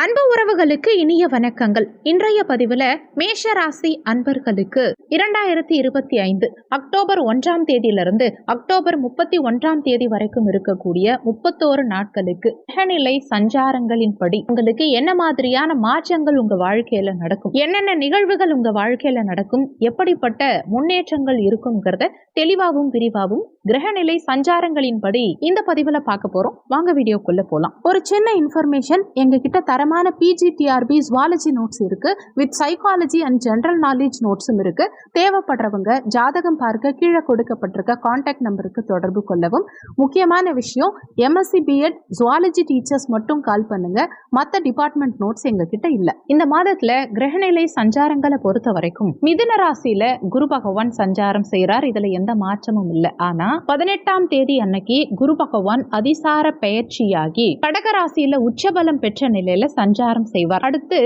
அன்பு உறவுகளுக்கு இனிய வணக்கங்கள். இன்றைய பதிவுல மேஷ ராசி அன்பர்களுக்கு இரண்டாயிரத்தி இருபத்தி ஐந்து அக்டோபர் ஒன்றாம் தேதியிலிருந்து அக்டோபர் முப்பத்தி ஒன்றாம் தேதி வரைக்கும் இருக்கக்கூடிய முப்பத்தோரு நாட்களுக்கு கிரகநிலை சஞ்சாரங்களின்படி உங்களுக்கு என்ன மாதிரியான மாற்றங்கள் உங்க வாழ்க்கையில நடக்கும்? என்னென்ன நிகழ்வுகள் உங்க வாழ்க்கையில நடக்கும்? எப்படிப்பட்ட முன்னேற்றங்கள் இருக்குங்கிறத தெளிவாகவும் விரிவாகவும் கிரகநிலை சஞ்சாரங்களின்படி இந்த பதிவுல பார்க்க போறோம். வாங்க வீடியோக்குள்ள போலாம். ஒரு சின்ன இன்ஃபர்மேஷன் எங்க கிட்ட தரமான பிஜிடிஆர்பி ஜுவாலஜி நோட்ஸ் இருக்கு. With psychology and general knowledge நோட்ஸும் இருக்கு. தேவைப்படுறவங்க ஜாதகம் பார்க்க கீழே கொடுக்கப்பட்டிருக்க காண்டாக்ட் நம்பருக்கு தொடர்பு கொள்ளவும். முக்கியமான விஷயம் எம்எஸ்சி பிஎட் ஜுவாலஜி டீச்சர்ஸ் மட்டும் கால் பண்ணுங்க. மற்ற டிபார்ட்மெண்ட் நோட்ஸ் எங்க கிட்ட இல்ல. இந்த மாதத்துல கிரகநிலை சஞ்சாரங்களை பொறுத்த வரைக்கும் மிதுன ராசியில குரு பகவான் சஞ்சாரம் செய்யறார் இதுல எந்த மாற்றமும் இல்லை. ஆனா பதினெட்டாம் தேதி அன்னைக்கு குரு பகவான் அதிசார பெயர்ச்சியாகி கடகராசியில உச்சபலம் பெற்ற நிலையில சஞ்சாரம் செய்வார். அடுத்து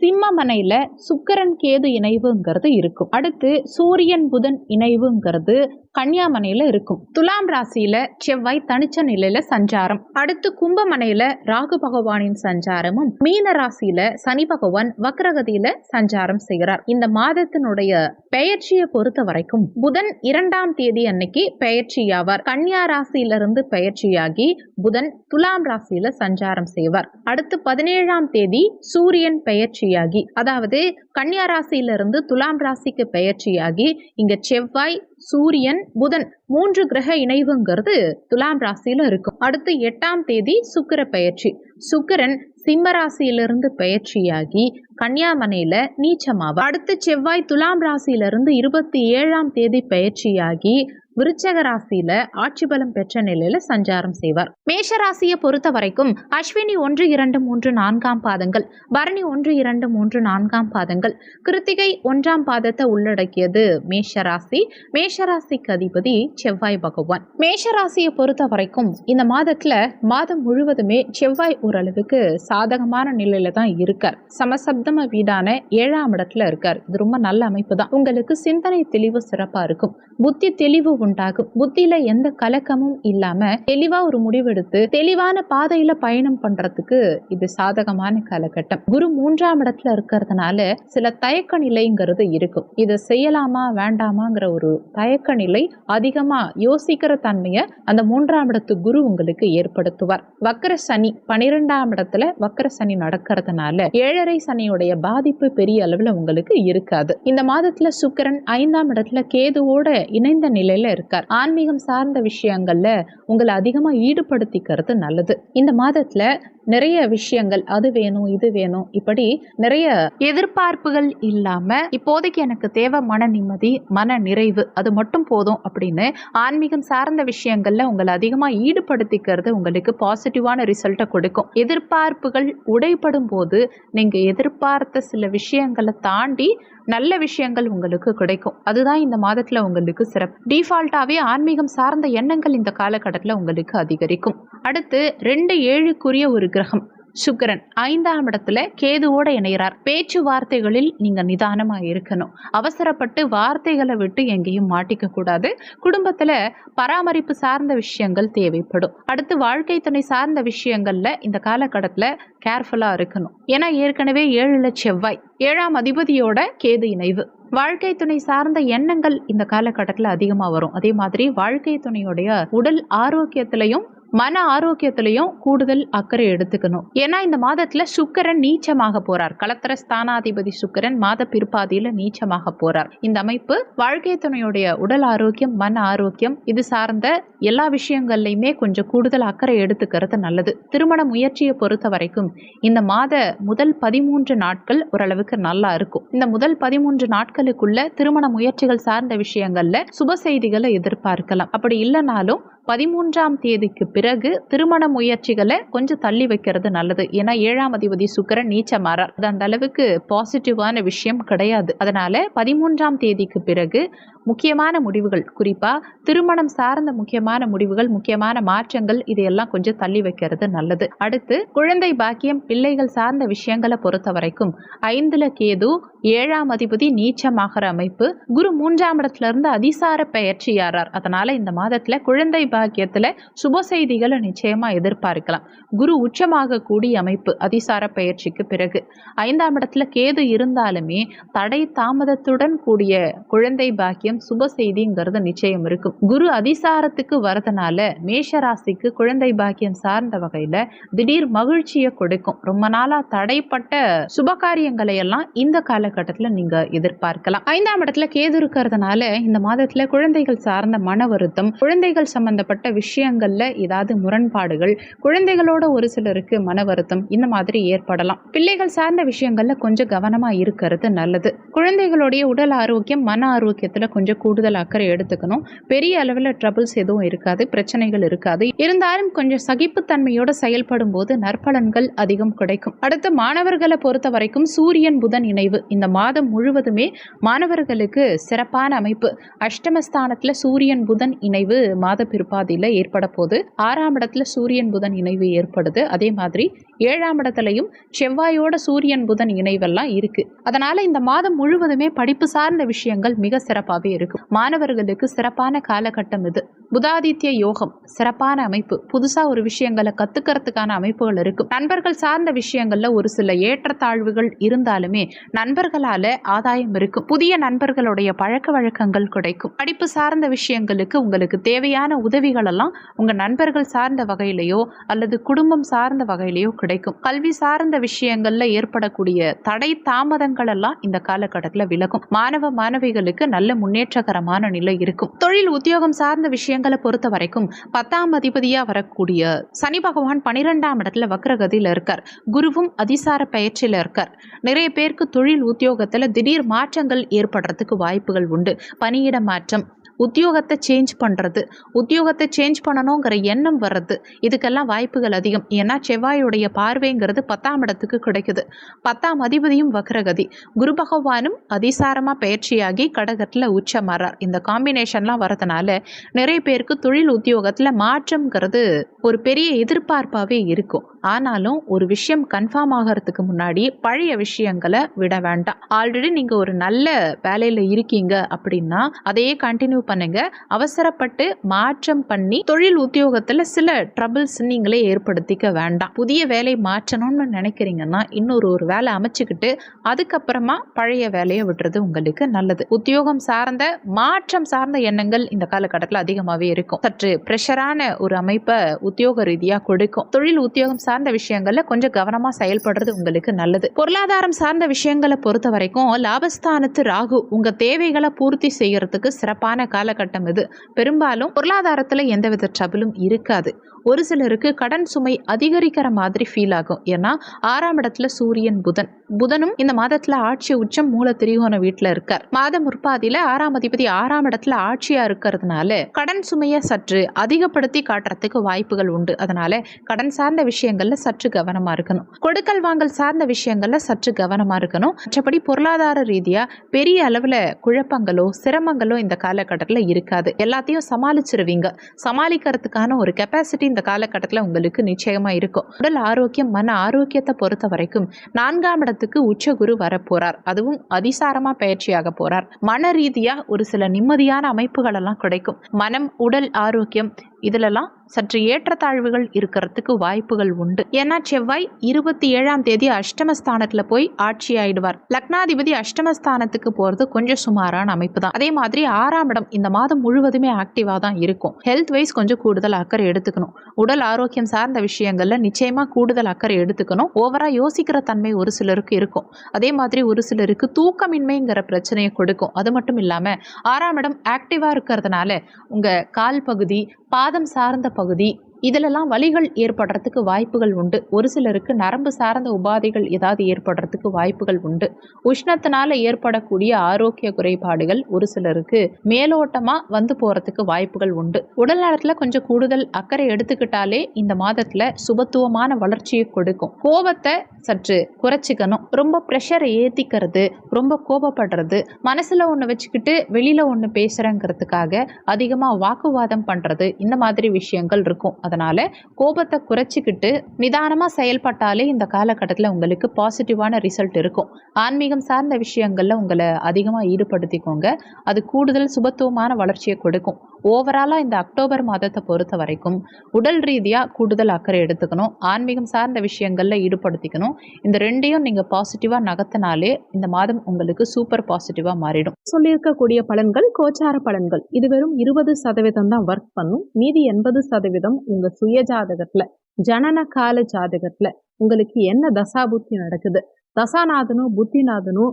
சிம்மமனையில சுக்கரன் கேது இணைவுங்கிறது இருக்கும். அடுத்து சூரியன் புதன் இணைவுங்கிறது கன்னியாமனையில இருக்கும். துலாம் ராசியில செவ்வாய் தனிச்ச நிலையில சஞ்சாரம். அடுத்து கும்பமனையில ராகு பகவானின் சஞ்சாரமும் மீன ராசியில சனி பகவான் வக்ரகதியில சஞ்சாரம் செய்கிறார். இந்த மாதத்தினுடைய பெயர்ச்சியை பொறுத்த வரைக்கும் புதன் இரண்டாம் தேதி அன்னைக்கு பெயர்ச்சியாவார். கன்னியா ராசியிலிருந்து பெயர்ச்சியாகி புதன் துலாம் ராசியில சஞ்சாரம் செய்வார். அடுத்து பதினேழாம் தேதி சூரியன் பெயர்ச்சியாகி அதாவது கன்னியா ராசியிலிருந்து துலாம் ராசிக்கு பெயர்ச்சியாகி இங்க செவ்வாய் சூரியன் புதன் மூன்று கிரக இணைவுங்கிறது துலாம் ராசியில இருக்கும். அடுத்து எட்டாம் தேதி சுக்கிர பயிற்சி. சுக்கிரன் சிம்ம ராசியிலிருந்து பயிற்சியாகி கன்னியாமனையில நீச்சமாவா அடுத்து செவ்வாய் துலாம் ராசியிலிருந்து இருபத்தி ஏழாம் தேதி பயிற்சியாகி விருச்சக ராசியில ஆட்சி பலம் பெற்ற நிலையில சஞ்சாரம் செய்வார். மேஷ ராசியை பொறுத்த வரைக்கும் அஸ்வினி ஒன்று இரண்டு மூன்று நான்காம் பாதங்கள். பரணி ஒன்று இரண்டு மூன்று நான்காம் பாதங்கள். கிருத்திகை ஒன்றாம் பாதத்தை உள்ளடக்கியது மேஷ ராசி மேஷ ராசிக்கு அதிபதி செவ்வாய் பகவான். மேஷ ராசியை பொறுத்த வரைக்கும் இந்த மாதத்துல மாதம் முழுவதுமே செவ்வாய் ஓரளவுக்கு சாதகமான நிலையில தான் இருக்கார். சமசப்தம வீடான ஏழாம் இடத்துல இருக்கார். இது ரொம்ப நல்ல அமைப்பு தான். உங்களுக்கு சிந்தனை தெளிவு சிறப்பா இருக்கும். புத்தி தெளிவு உண்டாகும் புத்தியில எந்த கலக்கமும் இல்லாம தெளிவா ஒரு முடிவெடுத்து தெளிவான பாதையில பயணம் பண்றதுக்கு இது சாதகமான காலகட்டம். குரு மூன்றாம் இடத்துல இருக்கிறதுனால சில தயக்க நிலைங்கிறது இருக்கும். இதை செய்யலாமா வேண்டாமாங்கிற ஒரு தயக்க நிலை அதிகமா யோசிக்கிற தன்மையை அந்த மூன்றாம் இடத்து குரு உங்களுக்கு ஏற்படுத்துவார். வக்கர சனி பனிரெண்டாம் இடத்துல வக்கர சனி நடக்கிறதுனால ஏழரை சனியுடைய பாதிப்பு பெரிய அளவுல உங்களுக்கு இருக்காது. இந்த மாதத்துல சுக்கிரன் ஐந்தாம் இடத்துல கேதுவோட இணைந்த நிலையில இருக்கார். ஆன்மீகம் சார்ந்த விஷயங்கள்ல உங்களை அதிகமா ஈடுபடுத்திக்கிறது நல்லது. இந்த மாதத்தில் நிறைய விஷயங்கள் அது வேணும் இது வேணும் இப்படி நிறைய எதிர்பார்ப்புகள் இல்லாம இப்போதைக்கு எனக்கு தேவை மன நிம்மதி மன நிறைவு அது மட்டும் போதும் அப்படின்னு ஆன்மீகம் சார்ந்த விஷயங்கள்ல உங்களை அதிகமா ஈடுபடுத்திக்கிறது உங்களுக்கு பாசிட்டிவான ரிசல்ட்டை கொடுக்கும். எதிர்பார்ப்புகள் உடைப்படும் போது நீங்க எதிர்பார்த்த சில விஷயங்களை தாண்டி நல்ல விஷயங்கள் உங்களுக்கு கிடைக்கும். அதுதான் இந்த மாதத்துல உங்களுக்கு சிறப்பு. டிஃபால்ட்டாவே ஆன்மீகம் சார்ந்த எண்ணங்கள் இந்த காலகட்டத்தில் உங்களுக்கு அதிகரிக்கும். அடுத்து ரெண்டு ஏழுக்குரிய ஒரு கிரகம் சுக்கிரன் ஐந்தாம் இடத்துல கேதுவோட இணைகிறார் பேச்சுவார்த்தைகளில் நீங்க நிதானமா இருக்கணும். அவசரப்பட்டு வார்த்தைகளை விட்டு எங்கேயும் மாட்டிக்க கூடாது. குடும்பத்துல பராமரிப்பு சார்ந்த விஷயங்கள் தேவைப்படும். அடுத்து வாழ்க்கை துணை சார்ந்த விஷயங்கள்ல இந்த காலகட்டத்துல கேர்ஃபுல்லா இருக்கணும். ஏன்னா ஏற்கனவே ஏழுல செவ்வாய் ஏழாம் அதிபதியோட கேது இணைவு. வாழ்க்கை துணை சார்ந்த எண்ணங்கள் இந்த காலகட்டத்தில் அதிகமாக வரும். அதே மாதிரி வாழ்க்கை துணையுடைய உடல் ஆரோக்கியத்திலையும் மன ஆரோக்கியத்திலையும் கூடுதல் அக்கறை எடுத்துக்கணும். ஏன்னா இந்த மாதத்துல சுக்கரன் நீச்சமாக போறார். கலத்திர ஸ்தானாதிபதி சுக்கரன் மாத பிற்பாதியில நீச்சமாக போறார். இந்த அமைப்பு வாழ்க்கை துணையுடைய உடல் ஆரோக்கியம் மன ஆரோக்கியம் இது சார்ந்த எல்லா விஷயங்கள்லையுமே கொஞ்சம் கூடுதல் அக்கறை எடுத்துக்கிறது நல்லது. திருமண முயற்சியை பொறுத்த வரைக்கும் இந்த மாத முதல் பதிமூன்று நாட்கள் ஓரளவுக்கு நல்லா இருக்கும். இந்த முதல் பதிமூன்று நாட்களுக்குள்ள திருமண முயற்சிகள் சார்ந்த விஷயங்கள்ல சுப செய்திகளை எதிர்பார்க்கலாம். அப்படி இல்லைனாலும் பதிமூன்றாம் தேதிக்கு பிறகு திருமண முயற்சிகளை கொஞ்சம் தள்ளி வைக்கிறது நல்லது. ஏன்னா ஏழாம் அதிபதி சுக்கரன் நீச்சமாறார். அது அந்த அளவுக்கு பாசிட்டிவான விஷயம் கிடையாது. அதனால பதிமூன்றாம் தேதிக்கு பிறகு முக்கியமான முடிவுகள். குறிப்பா திருமணம் சார்ந்த முக்கியமான முடிவுகள் முக்கியமான மாற்றங்கள் இதையெல்லாம் கொஞ்சம் தள்ளி வைக்கிறது நல்லது. அடுத்து குழந்தை பாக்கியம் பிள்ளைகள் சார்ந்த விஷயங்களை பொறுத்த வரைக்கும் ஐந்துல கேது ஏழாம் அதிபதி நீச்சமாகிற அமைப்பு குரு மூன்றாம் இடத்துல இருந்து அதிசார பெயர்ச்சியாரார் அதனால இந்த மாதத்துல குழந்தை பாக்கியத்துல சுப செய்திகளை நிச்சயமா எதிர்பார்க்கலாம். குரு உச்சமாக கூடிய அமைப்பு அதிசார பயிற்சிக்கு பிறகு. ஐந்தாம் இடத்துல கேது இருந்தாலுமே தடை தாமதத்துடன் கூடிய குழந்தை பாக்கியம் சுப செய்திங்கிறது நிச்சயம் இருக்கும் குரு அதிசாரத்துக்கு வரதுனால மேஷராசிக்கு குழந்தை பாக்கியம் சார்ந்த வகையில திடீர் மகிழ்ச்சியை கொடுக்கும். ரொம்ப நாளா தடைப்பட்ட சுப காரியங்களை எல்லாம் இந்த காலகட்டத்துல நீங்க எதிர்பார்க்கலாம். ஐந்தாம் இடத்துல கேது இருக்கிறதுனால இந்த மாதத்துல குழந்தைகள் சார்ந்த மன வருத்தம் குழந்தைகள் சம்பந்தப்பட்ட விஷயங்கள்ல ஏதாவது முரண்பாடுகள் குழந்தைகளோட ஒரு சிலருக்கு மன வருத்தம் இந்த மாதிரி ஏற்படலாம். பிள்ளைகள் சார்ந்த விஷயங்கள்ல கொஞ்சம் கவனமா இருக்கிறது நல்லது. குழந்தைகளுடைய உடல் ஆரோக்கியம் மன ஆரோக்கியத்துல கொஞ்சம் கூடுதல் அக்கறை எடுத்துக்கணும். பெரிய அளவில் ட்ரபிள்ஸ் எதுவும் இருக்காது பிரச்சனைகள் இருக்காது. இருந்தாலும் கொஞ்சம் சகிப்புத்தன்மையோடு செயல்படும் போது நற்பலன்கள் அதிகம் கிடைக்கும். அடுத்து மாணவர்களை பொறுத்த வரைக்கும் சூரியன் புதன் இணைவு. இந்த மாதம் முழுவதுமே மாணவர்களுக்கு சிறப்பான அமைப்பு. அஷ்டமஸ்தானத்துல சூரியன் புதன் இணைவு மாத பிற்பாதியில் ஏற்பட போது ஆறாம் இடத்துல சூரியன் புதன் இணைவு ஏற்படுது. அதே மாதிரி ஏழாம் இடத்துலையும் செவ்வாயோட சூரியன் புதன் இணைவெல்லாம் இருக்கு. அதனால இந்த மாதம் முழுவதுமே படிப்பு சார்ந்த விஷயங்கள் மிக சிறப்பாகவே இருக்கும் மாணவர்களுக்கு சிறப்பான காலகட்டம் இது. புதாதித்ய யோகம் சிறப்பான அமைப்பு. புதுசா ஒரு விஷயங்களை கத்துக்கிறதுக்கான அமைப்புகள் இருக்கும் நண்பர்கள் சார்ந்த விஷயங்கள்ல ஒரு சில ஏற்றத்தாழ்வுகள் இருந்தாலுமே நண்பர்களால ஆதாயம் இருக்கும் புதிய நண்பர்களுடைய பழக்க வழக்கங்கள் கிடைக்கும். படிப்பு சார்ந்த விஷயங்களுக்கு உங்களுக்கு தேவையான உதவிகள் எல்லாம் உங்க நண்பர்கள் சார்ந்த வகையிலையோ அல்லது குடும்பம் சார்ந்த வகையிலையோ கிடைக்கும். கிடைக்கும். கல்வி சார்ந்த விஷயங்கள்ல ஏற்படக்கூடிய தடை தாமதங்கள் எல்லாம் இந்த காலகட்டத்தில் விலகும். மாணவ மாணவிகளுக்கு நல்ல முன்னேற்றகரமான நிலை இருக்கும். தொழில் உத்தியோகம் சார்ந்த விஷயங்களை பொறுத்த வரைக்கும் பத்தாம் அதிபதியா வரக்கூடிய சனி பகவான் பனிரெண்டாம் இடத்துல வக்ரகதியில் இருக்கார். குருவும் அதிசார பயிற்சியில் இருக்கார். நிறைய பேருக்கு தொழில் உத்தியோகத்தில் திடீர் மாற்றங்கள் ஏற்படுறதுக்கு வாய்ப்புகள் உண்டு. பணியிட மாற்றம் உத்தியோகத்தை சேஞ்ச் பண்ணுறது உத்தியோகத்தை சேஞ்ச் பண்ணணுங்கிற எண்ணம் வர்றது. இதுக்கெல்லாம் வாய்ப்புகள் அதிகம். ஏன்னா செவ்வாயுடைய பார்வைங்கிறது பத்தாம் இடத்துக்கு கிடைக்குது. பத்தாம் அதிபதியும் வக்ரகதி. குரு பகவானும் அதிசாரமாக பயிற்சியாகி கடகத்தில் உச்சமாறார். இந்த காம்பினேஷன்லாம் வரதுனால நிறைய பேருக்கு தொழில் உத்தியோகத்தில் மாற்றம்ங்கிறது ஒரு பெரிய எதிர்பார்ப்பாகவே இருக்கும். ஆனாலும் ஒரு விஷயம் கன்ஃபார்ம் ஆகிறதுக்கு முன்னாடி பழைய விஷயங்களை விட வேண்டாம். ஆல்ரெடி நீங்கள் ஒரு நல்ல வேலையில் இருக்கீங்க அப்படின்னா அதையே கண்டினியூ பண்ணுங்க. அவசரப்பட்டு மாற்றம் பண்ணி தொழில் உத்தியோகத்தில் சில ட்ரபிள்ஸ் நீங்களே ஏற்படுத்திக்க வேண்டாம். புதிய வேலை மாற்றணும்னு நினைக்கிறீங்கன்னா இன்னொரு ஒரு வேலை அமைச்சுக்கிட்டு அதுக்கப்புறமா பழைய வேலையை விடுறது உங்களுக்கு நல்லது. உத்தியோகம் சார்ந்த மாற்றம் சார்ந்த எண்ணங்கள் இந்த காலகட்டத்தில் அதிகமாகவே இருக்கும். சற்று ப்ரெஷரான ஒரு அமைப்பை உத்தியோக ரீதியாக கொடுக்கும். தொழில் உத்தியோகம் சார்ந்த விஷயங்கள்ல கொஞ்சம் கவனமாக செயல்படுறது உங்களுக்கு நல்லது. பொருளாதாரம் சார்ந்த விஷயங்களை பொறுத்த வரைக்கும் லாபஸ்தானத்து ராகு உங்க தேவைகளை பூர்த்தி செய்யறதுக்கு சிறப்பான காலகட்டம் இது. பெரும்பாலும் பொருளாதாரத்தில் எந்தவித ட்ரபிளும் இருக்காது. ஒரு சிலருக்கு கடன் சுமை அதிகரிக்கிற மாதிரி ஃபீல் ஆகும். ஏன்னா ஆறாம் இடத்துல சூரியன் புதன். புதனும் இந்த மாதத்துல ஆட்சி உச்சம் மூல திரிகோண வீட்டில் இருக்கார். மாத முற்பாதியில ஆறாம் அதிபதி ஆறாம் இடத்துல ஆட்சியா இருக்கிறதுனால கடன் சுமையை சற்று அதிகப்படுத்தி காட்டுறதுக்கு வாய்ப்புகள் உண்டு. அதனால கடன் சார்ந்த விஷயங்கள்ல சற்று கவனமா இருக்கணும். கொடுக்கல் வாங்கல் சார்ந்த விஷயங்கள்ல சற்று கவனமா இருக்கணும். மற்றபடி பொருளாதார ரீதியா பெரிய அளவுல குழப்பங்களோ சிரமங்களோ இந்த காலகட்டத்தில் இருக்காது. எல்லாத்தையும் சமாளிச்சிருவீங்க. சமாளிக்கிறதுக்கான ஒரு கெப்பாசிட்டி இந்த காலகட்டத்தில் உங்களுக்கு நிச்சயமா இருக்கும். உடல் ஆரோக்கியம் மன ஆரோக்கியத்தை பொறுத்த வரைக்கும் நான்காம் இடத்துக்கு உச்சகுரு வரப்போறார். அதுவும் அதிசாரமா பயிற்சியாக போறார். மன ரீதியா ஒரு சில நிம்மதியான அமைப்புகள் எல்லாம் கிடைக்கும். மனம் உடல் ஆரோக்கியம் இதுலலாம் சற்று ஏற்றத்தாழ்வுகள் இருக்கிறதுக்கு வாய்ப்புகள் உண்டு. ஏன்னா செவ்வாய் இருபத்தி ஏழாம் தேதி அஷ்டமஸ்தானத்துல போய் ஆட்சி ஆயிடுவார் லக்னாதிபதி அஷ்டமஸ்தானத்துக்கு போறது கொஞ்சம் சுமாரான அமைப்பு தான் அதே மாதிரி ஆறாம் இடம் இந்த மாதம் முழுவதுமே ஆக்டிவா தான் இருக்கும். ஹெல்த் வைஸ் கொஞ்சம் கூடுதல் அக்கறை எடுத்துக்கணும். உடல் ஆரோக்கியம் சார்ந்த விஷயங்கள்ல நிச்சயமா கூடுதல் அக்கறை எடுத்துக்கணும். ஓவரா யோசிக்கிற தன்மை ஒரு சிலருக்கு இருக்கும். அதே மாதிரி ஒரு சிலருக்கு தூக்கமின்மைங்கிற பிரச்சனையை கொடுக்கும். அது மட்டும் இல்லாம ஆறாம் இடம் ஆக்டிவா இருக்கிறதுனால உங்க கால் பகுதி பாதம் சார்ந்த பகுதி. இதிலெல்லாம் வழிகள் ஏற்படுறதுக்கு வாய்ப்புகள் உண்டு. ஒரு சிலருக்கு நரம்பு சார்ந்த உபாதைகள் ஏதாவது ஏற்படுறதுக்கு வாய்ப்புகள் உண்டு. உஷ்ணத்தினால ஏற்படக்கூடிய ஆரோக்கிய குறைபாடுகள் ஒரு சிலருக்கு மேலோட்டமா வந்து போறதுக்கு வாய்ப்புகள் உண்டு. உடல் நலத்துல கொஞ்சம் கூடுதல் அக்கறை எடுத்துக்கிட்டாலே இந்த மாதத்துல சுபத்துவமான வளர்ச்சியை கொடுக்கும். கோபத்தை சற்று குறைச்சிக்கணும். ரொம்ப ப்ரெஷரை ஏத்திக்கிறது ரொம்ப கோபப்படுறது மனசுல ஒன்று வச்சுக்கிட்டு வெளியில ஒன்று பேசுறேங்கிறதுக்காக அதிகமாக வாக்குவாதம் பண்றது இந்த மாதிரி விஷயங்கள் இருக்கும். அதனால் கோபத்தை குறைச்சிக்கிட்டு நிதானமாக செயல்பட்டாலே இந்த காலகட்டத்தில் உங்களுக்கு பாசிட்டிவான ரிசல்ட் இருக்கும். ஆன்மீகம் சார்ந்த விஷயங்களில் உங்களை அதிகமாக ஈடுபடுத்திக்கோங்க. அது கூடுதல் சுபத்துவமான வளர்ச்சியை கொடுக்கும். ஓவராலாக இந்த அக்டோபர் மாதத்தை பொறுத்த வரைக்கும் உடல் ரீதியாக கூடுதல் அக்கறை எடுத்துக்கணும். ஆன்மீகம் சார்ந்த விஷயங்களில் ஈடுபடுத்திக்கணும். இந்த ரெண்டையும் நீங்கள் பாசிட்டிவாக நகர்த்தினாலே இந்த மாதம் உங்களுக்கு சூப்பர் பாசிட்டிவாக மாறிடும். சொல்லியிருக்கக்கூடிய பலன்கள் கோச்சார பலன்கள். இது வெறும் இருபது சதவீதம் தான் ஒர்க் பண்ணும். மீதி எண்பது சதவீதம் உங்கள் சுய ஜாதகத்தில் ஜனன கால ஜாதகத்தில் உங்களுக்கு என்ன தசாபுத்தி நடக்குது? தசாநாதனும் புத்திநாதனும்